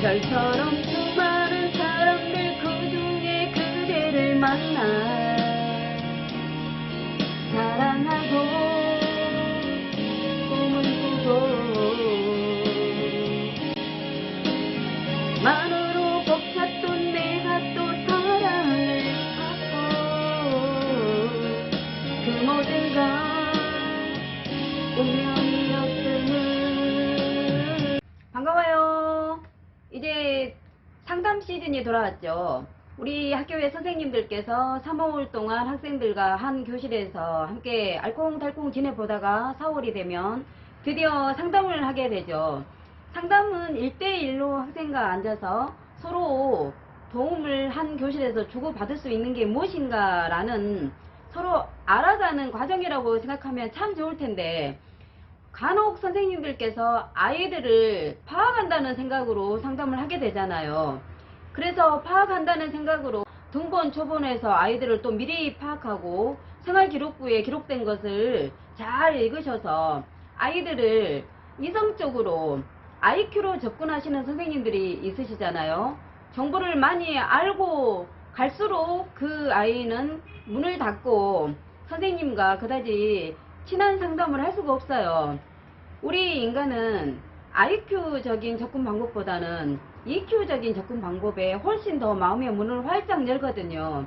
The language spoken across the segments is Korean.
별처럼 수많은 사람들 그 중에 그대를 만나 사랑하고 꿈을 꾸고 만으로 벅찼던 내가 또 사랑을 받고 그 모든가 운명 시즌이 돌아왔죠. 우리 학교의 선생님들께서 3월 동안 학생들과 한 교실에서 함께 알콩달콩 지내보다가 4월이 되면 드디어 상담을 하게 되죠. 상담은 1대1로 학생과 앉아서 서로 도움을 한 교실에서 주고받을 수 있는 게 무엇인가 라는 서로 알아가는 과정이라고 생각하면 참 좋을 텐데 간혹 선생님들께서 아이들을 파악한다는 생각으로 상담을 하게 되잖아요. 그래서 파악한다는 생각으로 등본 초본에서 아이들을 또 미리 파악하고 생활기록부에 기록된 것을 잘 읽으셔서 아이들을 이성적으로 IQ로 접근하시는 선생님들이 있으시잖아요. 정보를 많이 알고 갈수록 그 아이는 문을 닫고 선생님과 그다지 친한 상담을 할 수가 없어요. 우리 인간은 IQ적인 접근 방법보다는 EQ적인 접근 방법에 훨씬 더 마음의 문을 활짝 열거든요.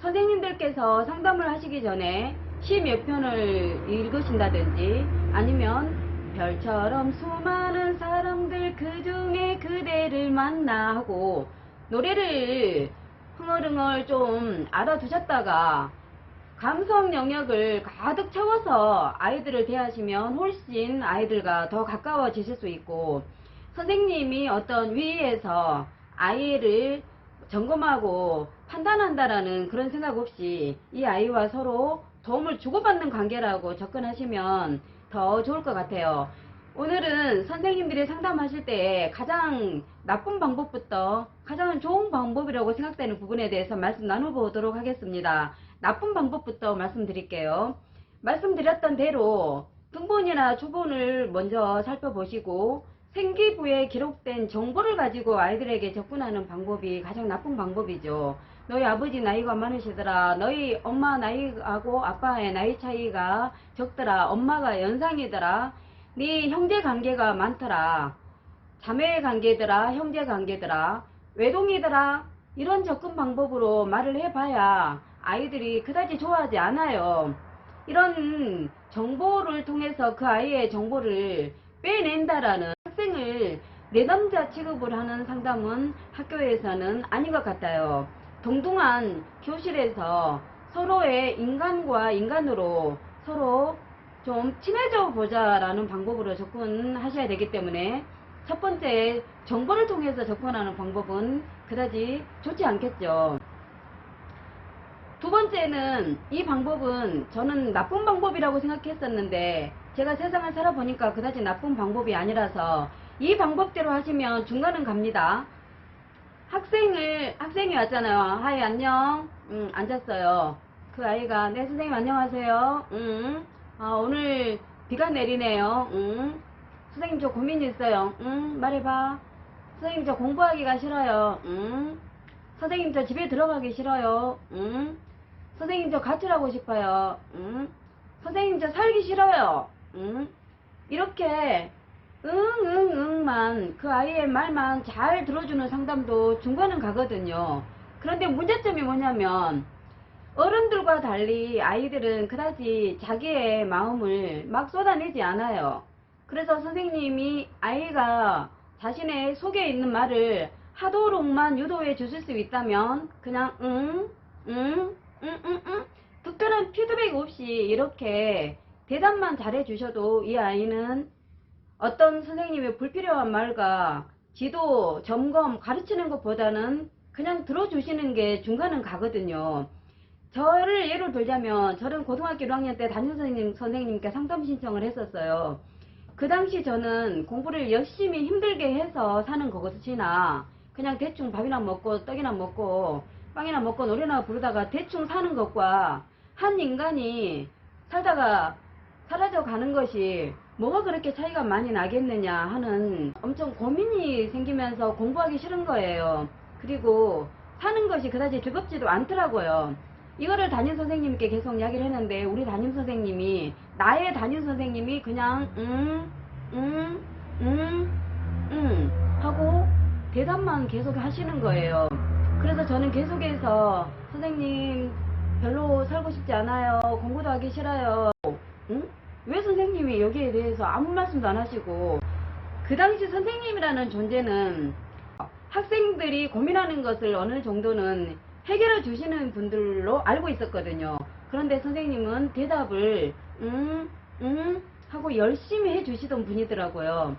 선생님들께서 상담을 하시기 전에 시 몇 편을 읽으신다든지 아니면 별처럼 수많은 사람들 그 중에 그대를 만나 하고 노래를 흥얼흥얼 좀 알아두셨다가 감성 영역을 가득 채워서 아이들을 대하시면 훨씬 아이들과 더 가까워지실 수 있고 선생님이 어떤 위에서 아이를 점검하고 판단한다라는 그런 생각 없이 이 아이와 서로 도움을 주고받는 관계라고 접근하시면 더 좋을 것 같아요. 오늘은 선생님들이 상담하실 때 가장 나쁜 방법부터 가장 좋은 방법이라고 생각되는 부분에 대해서 말씀 나눠보도록 하겠습니다. 나쁜 방법부터 말씀드릴게요. 말씀드렸던 대로 등본이나 초본을 먼저 살펴보시고 생기부에 기록된 정보를 가지고 아이들에게 접근하는 방법이 가장 나쁜 방법이죠. 너희 아버지 나이가 많으시더라. 너희 엄마 나이하고 아빠의 나이 차이가 적더라. 엄마가 연상이더라. 네 형제 관계가 많더라. 자매 관계더라. 형제 관계더라. 외동이더라. 이런 접근 방법으로 말을 해봐야 아이들이 그다지 좋아하지 않아요. 이런 정보를 통해서 그 아이의 정보를 빼낸다라는 학생을 내담자 취급을 하는 상담은 학교에서는 아닌 것 같아요. 동등한 교실에서 서로의 인간과 인간으로 서로 좀 친해져 보자라는 방법으로 접근하셔야 되기 때문에 첫 번째 정보를 통해서 접근하는 방법은 그다지 좋지 않겠죠. 두 번째는 이 방법은 저는 나쁜 방법이라고 생각했었는데 제가 세상을 살아보니까 그다지 나쁜 방법이 아니라서 이 방법대로 하시면 중간은 갑니다. 학생을 학생이 왔잖아요. 하이 안녕. 응, 앉았어요. 그 아이가 네 선생님 안녕하세요. 응. 아, 오늘 비가 내리네요. 응. 선생님 저 고민 있어요. 응. 말해봐. 선생님 저 공부하기가 싫어요. 응. 선생님 저 집에 들어가기 싫어요. 응. 선생님 저 가출하고 싶어요. 응? 선생님 저 살기 싫어요. 응? 이렇게 응응 응만 그 아이의 말만 잘 들어주는 상담도 중간은 가거든요. 그런데 문제점이 뭐냐면 어른들과 달리 아이들은 그다지 자기의 마음을 막 쏟아내지 않아요. 그래서 선생님이 아이가 자신의 속에 있는 말을 하도록만 유도해 주실 수 있다면 그냥 응, 응, 응, 응, 응. 특별한 피드백 없이 이렇게 대답만 잘해 주셔도 이 아이는 어떤 선생님의 불필요한 말과 지도, 점검, 가르치는 것보다는 그냥 들어주시는 게 중간은 가거든요. 저를 예로 들자면 저는 고등학교 1학년 때 담임 선생님, 선생님께 상담 신청을 했었어요. 그 당시 저는 공부를 열심히 힘들게 해서 사는 것이나 그냥 대충 밥이나 먹고 떡이나 먹고 빵이나 먹고 노래나 부르다가 대충 사는 것과 한 인간이 살다가 사라져 가는 것이 뭐가 그렇게 차이가 많이 나겠느냐 하는 엄청 고민이 생기면서 공부하기 싫은 거예요. 그리고 사는 것이 그다지 즐겁지도 않더라고요. 이거를 담임 선생님께 계속 이야기를 했는데 우리 담임 선생님이 나의 담임 선생님이 그냥 음, 음, 음, 음 하고 대답만 계속 하시는 거예요. 그래서 저는 계속해서 선생님 별로 살고 싶지 않아요. 공부도 하기 싫어요. 응? 왜 선생님이 여기에 대해서 아무 말씀도 안 하시고 그 당시 선생님이라는 존재는 학생들이 고민하는 것을 어느 정도는 해결해 주시는 분들로 알고 있었거든요. 그런데 선생님은 대답을 음, 음 하고 열심히 해 주시던 분이더라고요.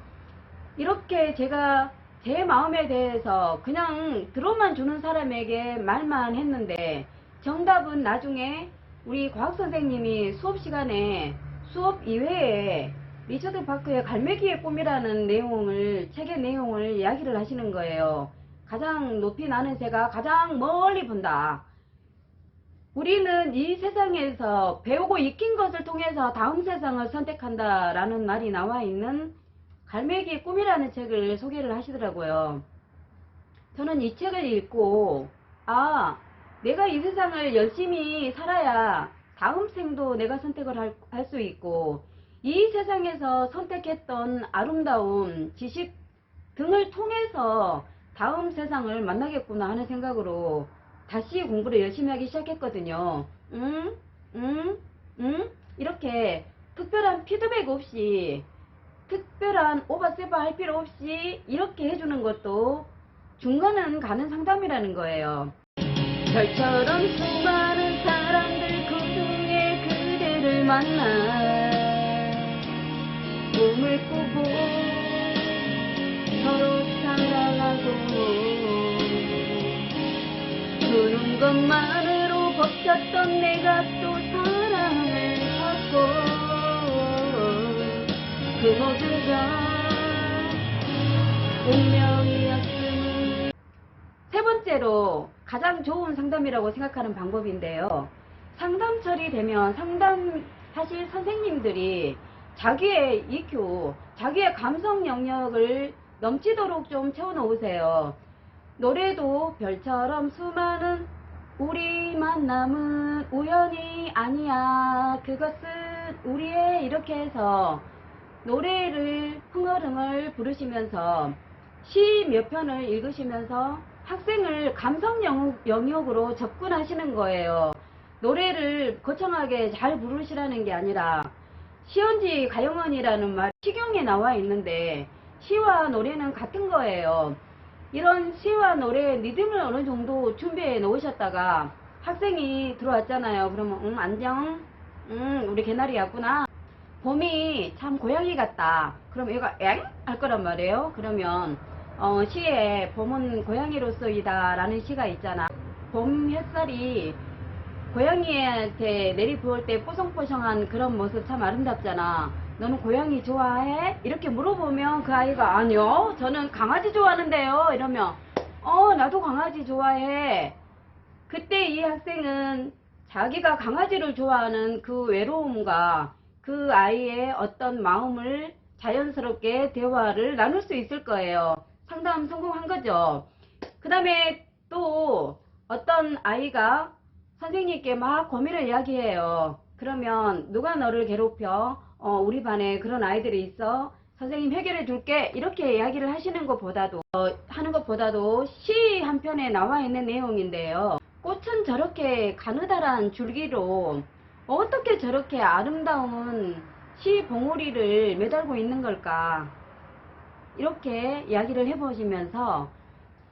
이렇게 제가 제 마음에 대해서 그냥 들어만 주는 사람에게 말만 했는데 정답은 나중에 우리 과학 선생님이 수업 시간에 수업 이외에 리처드 파크의 갈매기의 꿈이라는 내용을 책의 내용을 이야기를 하시는 거예요. 가장 높이 나는 새가 가장 멀리 본다. 우리는 이 세상에서 배우고 익힌 것을 통해서 다음 세상을 선택한다라는 말이 나와 있는 갈매기의 꿈이라는 책을 소개를 하시더라고요. 저는 이 책을 읽고, 아, 내가 이 세상을 열심히 살아야 다음 생도 내가 선택을 할 수 있고, 이 세상에서 선택했던 아름다운 지식 등을 통해서 다음 세상을 만나겠구나 하는 생각으로 다시 공부를 열심히 하기 시작했거든요. 응? 응? 응? 이렇게 특별한 피드백 없이 특별한 오바세바 할 필요 없이 이렇게 해주는 것도 중간은 가는 상담이라는 거예요. 별처럼 수많 만나 꿈을 꾸고 서로 사랑하고 주는 것만으로 벅찼던 내가 또 사랑을 받고 그 모두가 운명이었음을 세 번째로 가장 좋은 상담이라고 생각하는 방법인데요. 상담 처리되면 상담 사실 선생님들이 자기의 EQ, 자기의 감성 영역을 넘치도록 좀 채워놓으세요. 노래도 별처럼 수많은 우리 만남은 우연이 아니야. 그것은 우리의 이렇게 해서 노래를 흥얼흥얼 부르시면서 시 몇 편을 읽으시면서 학생을 감성 영- 영역으로 접근하시는 거예요. 노래를 거창하게 잘 부르시라는 게 아니라 시원지 가영원이라는 말 시경에 나와 있는데 시와 노래는 같은 거예요. 이런 시와 노래 리듬을 어느 정도 준비해 놓으셨다가 학생이 들어왔잖아요. 그러면 응 안녕 응 우리 개나리 왔구나 봄이 참 고양이 같다. 그럼 얘가 엥? 할 거란 말이에요. 그러면 어, 시에 봄은 고양이로서이다 라는 시가 있잖아. 봄 햇살이 고양이한테 내리부을 때 뽀송뽀송한 그런 모습 참 아름답잖아. 너는 고양이 좋아해? 이렇게 물어보면 그 아이가 아니요. 저는 강아지 좋아하는데요. 이러면 어 나도 강아지 좋아해. 그때 이 학생은 자기가 강아지를 좋아하는 그 외로움과 그 아이의 어떤 마음을 자연스럽게 대화를 나눌 수 있을 거예요. 상담 성공한 거죠. 그 다음에 또 어떤 아이가 선생님께 막 고민을 이야기해요. 그러면 누가 너를 괴롭혀? 어, 우리 반에 그런 아이들이 있어. 선생님 해결해 줄게. 이렇게 이야기를 하시는 것보다도, 어, 하는 것보다도 시 한 편에 나와 있는 내용인데요. 꽃은 저렇게 가느다란 줄기로 어떻게 저렇게 아름다운 시 봉우리를 매달고 있는 걸까? 이렇게 이야기를 해보시면서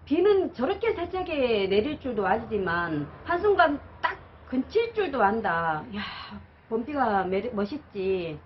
비는 저렇게 세차게 내릴 줄도 알지만 한순간 딱 근칠 줄도 안다. 야, 매- 멋있지.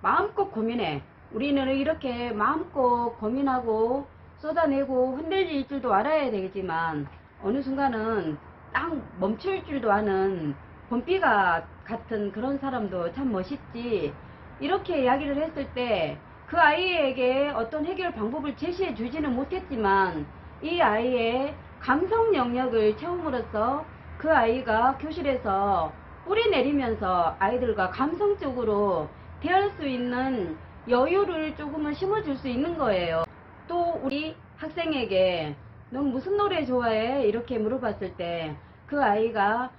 마음껏 고민해. 우리는 이렇게 마음껏 고민하고 쏟아내고 흔들릴 줄도 알아야 되겠지만 어느 순간은 딱 멈출 줄도 아는 봄비가 같은 그런 사람도 참 멋있지. 이렇게 이야기를 했을 때 그 아이에게 어떤 해결 방법을 제시해 주지는 못했지만 이 아이의 감성 영역을 채움으로써 그 아이가 교실에서 뿌리 내리면서 아이들과 감성적으로 대할 수 있는 여유를 조금은 심어줄 수 있는 거예요. 또 우리 학생에게 넌 무슨 노래 좋아해? 이렇게 물어봤을 때 그 아이가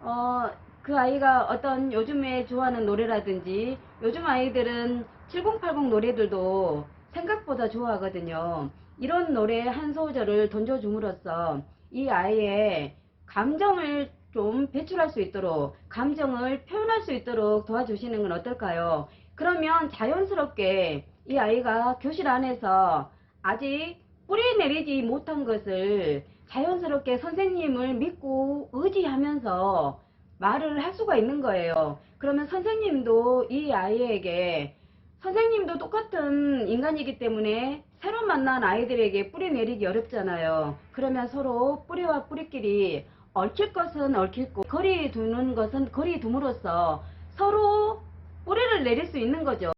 어, 그 아이가 어떤 요즘에 좋아하는 노래라든지 요즘 아이들은 7080 노래들도 생각보다 좋아하거든요. 이런 노래 한 소절을 던져줌으로써 이 아이의 감정을 좀 배출할 수 있도록 감정을 표현할 수 있도록 도와주시는 건 어떨까요? 그러면 자연스럽게 이 아이가 교실 안에서 아직 뿌리 내리지 못한 것을 자연스럽게 선생님을 믿고 의지하면서 말을 할 수가 있는 거예요. 그러면 선생님도 이 아이에게 선생님도 똑같은 인간이기 때문에 새로 만난 아이들에게 뿌리 내리기 어렵잖아요. 그러면 서로 뿌리와 뿌리끼리 얽힐 것은 얽힐고 거리 두는 것은 거리 둠으로써 서로 뿌리를 내릴 수 있는 거죠.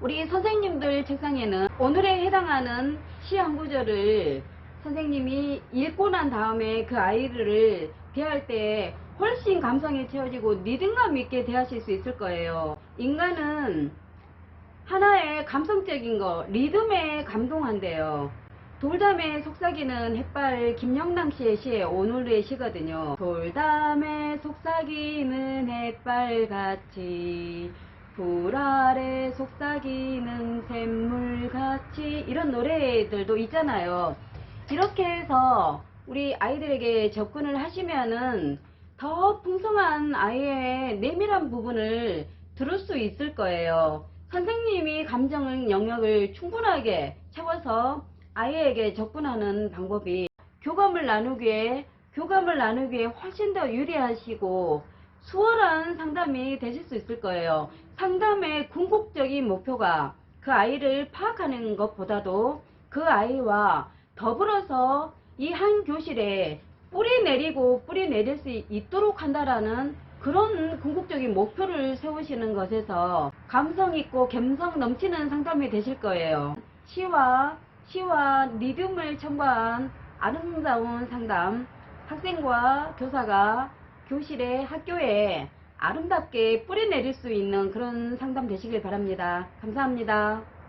우리 선생님들 책상에는 오늘에 해당하는 시 한 구절을 선생님이 읽고 난 다음에 그 아이를 대할 때 훨씬 감성이 채워지고 리듬감 있게 대하실 수 있을 거예요. 인간은 하나의 감성적인 거, 리듬에 감동한대요. 돌담에 속삭이는 햇발 김영당 씨의 시에 오늘의 시거든요. 돌담에 속삭이는 햇발같이 불 아래 속삭이는 샘물같이 이런 노래들도 있잖아요. 이렇게 해서 우리 아이들에게 접근을 하시면은 더 풍성한 아이의 내밀한 부분을 들을 수 있을 거예요. 선생님이 감정 영역을 충분하게 채워서 아이에게 접근하는 방법이 교감을 나누기에 교감을 나누기에 훨씬 더 유리하시고 수월한 상담이 되실 수 있을 거예요. 상담의 궁극적인 목표가 그 아이를 파악하는 것보다도 그 아이와 더불어서 이 한 교실에 뿌리 내리고 뿌리 내릴 수 있도록 한다라는 그런 궁극적인 목표를 세우시는 것에서 감성 있고 감성 넘치는 상담이 되실 거예요. 시와 시와 리듬을 첨가한 아름다운 상담 학생과 교사가 교실에 학교에 아름답게 뿌리 내릴 수 있는 그런 상담 되시길 바랍니다. 감사합니다.